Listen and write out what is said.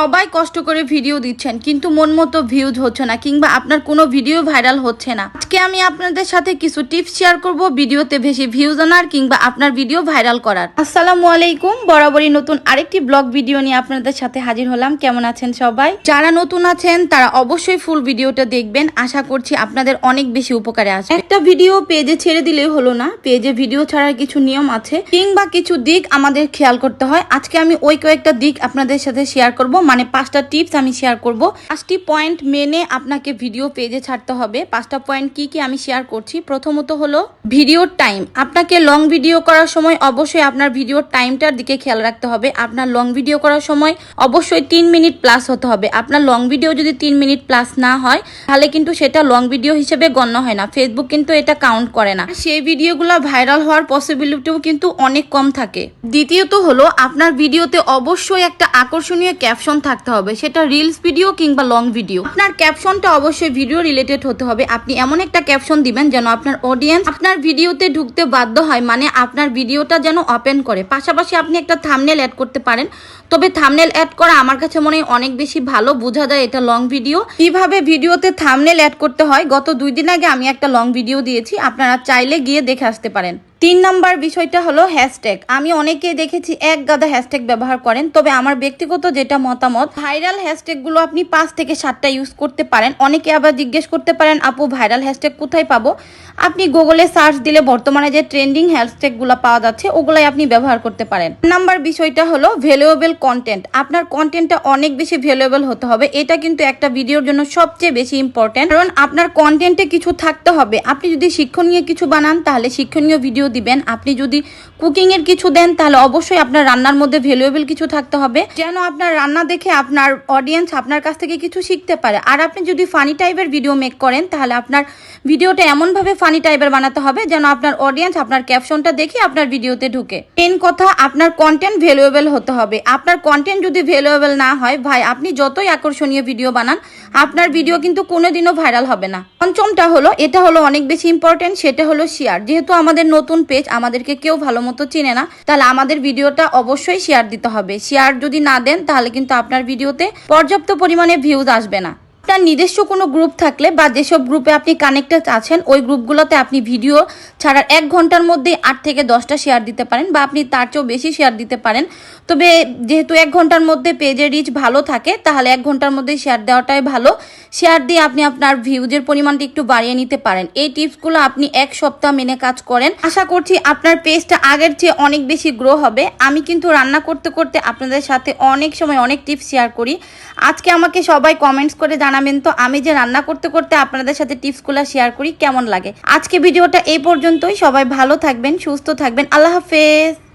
সবাই কষ্ট করে ভিডিও দিচ্ছেন, কিন্তু মন মতো ভিউজ হচ্ছে না, কিংবা আপনার কোনো ভিডিও ভাইরাল হচ্ছে না। আজকে আমি আপনাদের সাথে কিছু টিপস শেয়ার করব ভিডিওতে বেশি ভিউজ আনার কিংবা আপনার ভিডিও ভাইরাল করার। আসসালামু আলাইকুম, বরাবরই নতুন আরেকটি ব্লগ ভিডিও নিয়ে আপনাদের সাথে হাজির হলাম। কেমন আছেন সবাই? যারা নতুন আছেন, তারা অবশ্যই ফুল ভিডিওটা দেখবেন। আশা করছি আপনাদের অনেক বেশি উপকারে আসবে। একটা ভিডিও পেজে ছেড়ে দিলেই হলো না। পেজে ভিডিও ছাড়ার কিছু নিয়ম আছে, কিংবা কিছু দিক আমাদের খেয়াল করতে হয়। আজকে আমি ওই কয়েকটা দিক আপনাদের সাথে শেয়ার করব। মানে পাঁচটা টিপস আমি শেয়ার করব। পাঁচটি পয়েন্ট মেনে আপনাকে ভিডিও পেজে ছাড়তে হবে। পাঁচটা পয়েন্ট কি কি আমি শেয়ার করছি? প্রথমত হলো ভিডিওর টাইম আপনাকে লং ভিডিও করার সময় অবশ্যই আপনার ভিডিওর টাইমটার দিকে খেয়াল রাখতে হবে। আপনার লং ভিডিও করার সময় অবশ্যই তিন মিনিট প্লাস হতে হবে। আপনার লং ভিডিও যদি তিন মিনিট প্লাস না হয়, তাহলে কিন্তু সেটা লং ভিডিও হিসেবে গণ্য হয় না। ফেসবুক কিন্তু এটা কাউন্ট করে না। সেই ভিডিওগুলো ভাইরাল হওয়ার পসিবিলিটিও কিন্তু অনেক কম থাকে। দ্বিতীয়ত হলো, আপনার ভিডিওতে অবশ্যই একটা আকর্ষণীয় ক্যাপশন থাকতে হবে, সেটা রিলস ভিডিও কিংবা লং ভিডিও আপনার ক্যাপশনটা অবশ্যই ভিডিও রিলেটেড হতে হবে। আপনি এমন একটা ক্যাপশন দিবেন যেন আপনার অডিয়েন্স আপনার ভিডিওতে ঢুকতে বাধ্য হয় মানে আপনার ভিডিওটা যেন ওপেন করে। পাশাপাশি আপনি একটা থামনেল অ্যাড করতে পারেন। তবে থামনেল অ্যাড করা আমার কাছে মনে হয় অনেক বেশি ভালো, বোঝা যায় এটা লং ভিডিও কীভাবে ভিডিওতে থামনেল অ্যাড করতে হয়, গত দুই দিন আগে আমি একটা লং ভিডিও দিয়েছি, আপনারা চাইলে গিয়ে দেখে আসতে পারেন। তিন নম্বর বিষয়টা হলো হ্যাশট্যাগ আমি অনেকেই দেখেছি এক গাদা হ্যাশট্যাগ ব্যবহার করেন, তবে আমার ব্যক্তিগত যেটা মতামত ভাইরাল হ্যাশট্যাগুলো আপনি পাঁচ থেকে সাতটা ইউজ করতে পারেন। অনেকে আবার জিজ্ঞেস করতে পারেন, আপু ভাইরাল হ্যাশট্যাগ কোথায় পাবো? আপনি গুগলে সার্চ দিলে বর্তমানে যে ট্রেন্ডিং হ্যাশট্যাগুলো পাওয়া যাচ্ছে, ওগুলাই আপনি ব্যবহার করতে পারেন। নাম্বার বিষয়টা হলো ভ্যালুয়েবল কন্টেন্ট আপনার কন্টেন্টটা অনেক বেশি ভ্যালুয়েবল হতে হবে। এটা কিন্তু একটা ভিডিওর জন্য সবচেয়ে বেশি ইম্পর্টেন্ট কারণ আপনার কন্টেন্টে কিছু থাকতে হবে। আপনি যদি শিক্ষণীয় কিছু বানান, তাহলে শিক্ষণীয় ভিডিও দিবেন। আপনি যদি কুকিং এর কিছু দেন, তাহলে অবশ্যই আপনার রান্নার মধ্যে ভ্যালুয়েবল কিছু থাকতে হবে। যেন আপনার রান্না দেখে আপনার অডিয়েন্স আপনার কাছ থেকে কিছু শিখতে পারে। আর আপনি যদি ফানি টাইপের ভিডিও মেক করেন, তাহলে আপনার ভিডিওটা এমনভাবে ফানি টাইপের বানাতে হবে, যেন আপনার অডিয়েন্স আপনার ক্যাপশনটা দেখে আপনার ভিডিওতে ঢুকে। মেন কথা, আপনার কন্টেন্ট ভ্যালুয়েবল হতে হবে। আপনার কন্টেন্ট যদি ভ্যালুয়েবল না হয়, ভাই, আপনি যতই আকর্ষণীয় ভিডিও বানান, আপনার ভিডিও কিন্তু কোনোদিনও ভাইরাল হবে না। পঞ্চমটা হলো, এটা হলো অনেক বেশি ইম্পর্টেন্ট সেটা হলো শেয়ার যেহেতু আমাদের নতুন পেজ আমাদেরকে কেউ ভালো মতো চিনে না, তাহলে আমাদের ভিডিওটা অবশ্যই শেয়ার দিতে হবে। শেয়ার যদি না দেন, তাহলে কিন্তু আপনার ভিডিওতে পর্যাপ্ত পরিমাণে ভিউজ আসবে না। আপনার নিজস্ব কোনো গ্রুপ থাকলে বা যেসব গ্রুপে আপনি কানেক্টেড আছেন, ওই গ্রুপগুলোতে আপনি ভিডিও ছাড়ার এক ঘণ্টার মধ্যে আট থেকে দশটা শেয়ার দিতে পারেন বা আপনি তার চেয়েও বেশি শেয়ার দিতে পারেন। তবে যেহেতু এক ঘণ্টার মধ্যে পেজের রিচ ভালো থাকে, তাহলে এক ঘণ্টার মধ্যে শেয়ার দেওয়াটাই ভালো। শেয়ার দিয়ে আপনি আপনার ভিউজের পরিমাণটা একটু বাড়িয়ে নিতে পারেন। এই টিপসগুলো আপনি এক সপ্তাহ মেনে কাজ করেন। আশা করছি আপনার পেজটা আগের চেয়ে অনেক বেশি গ্রো হবে। আমি কিন্তু রান্না করতে করতে আপনাদের সাথে অনেক সময় অনেক টিপস শেয়ার করি। আজকে আমাকে সবাই কমেন্টস করে জানাবেন। তো আমি যে রান্না করতে করতে আপনাদের সাথে টিপসগুলো শেয়ার করি, কেমন লাগে? আজকে ভিডিওটা এই পর্যন্তই। সবাই ভালো থাকবেন, সুস্থ থাকবেন। আল্লাহ হাফেজ।